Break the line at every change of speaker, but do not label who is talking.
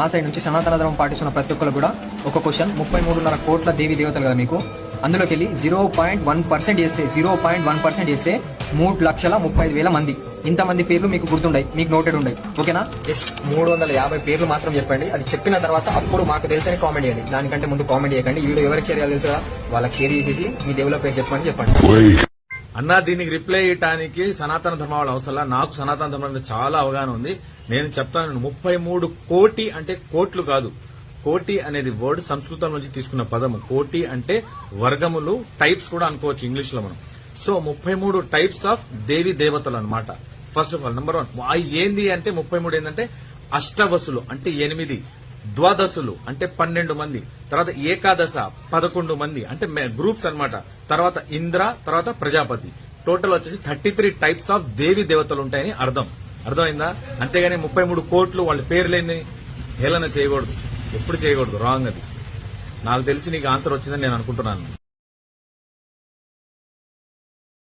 ఆ సైడ్ నుంచి సనాతన ధర్మం పాటిస్తున్న ప్రతి ఒక్కరు కూడా ఒక క్వశ్చన్ ముప్పై మూడున్నర కోట్ల దేవి దేవతలు కదా మీకు? అందులోకి వెళ్ళి జీరో పాయింట్ వన్ పర్సెంట్ చేస్తే జీరో పాయింట్ వన్ పర్సెంట్ చేస్తే మూడు లక్షల ముప్పై ఐదు వేల మంది. ఇంతమంది పేర్లు మీకు గుర్తుండయి మీకు నోటెడ్ ఉండయి. ఓకేనా? ఎస్ మూడు వందల యాభై పేర్లు మాత్రం చెప్పండి. అది చెప్పిన తర్వాత అప్పుడు మాకు తెలుసని కామెంట్ చేయండి. దానికంటే ముందు కామెంట్ చేయకండి. వీడియో ఎవరికి షేర్ చేయాలి తెలుసా వాళ్ళకి షేర్ చేసేసి మీ దేవుల పేరు చెప్పమని చెప్పండి.
అన్నా దీనికి రిప్లై ఇవ్వడానికి సనాతన ధర్మం వాళ్ళు అవసరం నాకు సనాతన ధర్మం మీద చాలా అవగాహన ఉంది. నేను చెప్తాను ముప్పై మూడు కోటి అంటే కోట్లు కాదు. కోటి అనేది వర్డ్ సంస్కృతం నుంచి తీసుకున్న పదము. కోటి అంటే వర్గములు టైప్స్ కూడా అనుకోవచ్చు ఇంగ్లీష్లో మనం. సో ముప్పై మూడు టైప్స్ ఆఫ్ దేవి దేవతలు అనమాట first of all number one అవి ఏంది అంటే ముప్పై మూడు ఏంటంటే అష్టవసులు అంటే ఎనిమిది. ద్వాదశులు అంటే పన్నెండు మంది. తర్వాత ఏకాదశ పదకొండు మంది. అంటే గ్రూప్స్ అన్నమాట. తర్వాత ఇంద్ర తర్వాత ప్రజాపతి. టోటల్ వచ్చేసి థర్టీ త్రీ టైప్స్ ఆఫ్ దేవి దేవతలు ఉంటాయని అర్థం. అర్థమైందా? అంతేగాని ముప్పై మూడు కోట్లు వాళ్ళ పేర్లేంది? హేళన చేయకూడదు. ఎప్పుడు చేయకూడదు. రాంగ్ అది. నాకు తెలిసి నీకు ఆన్సర్ వచ్చిందని నేను అనుకుంటున్నాను.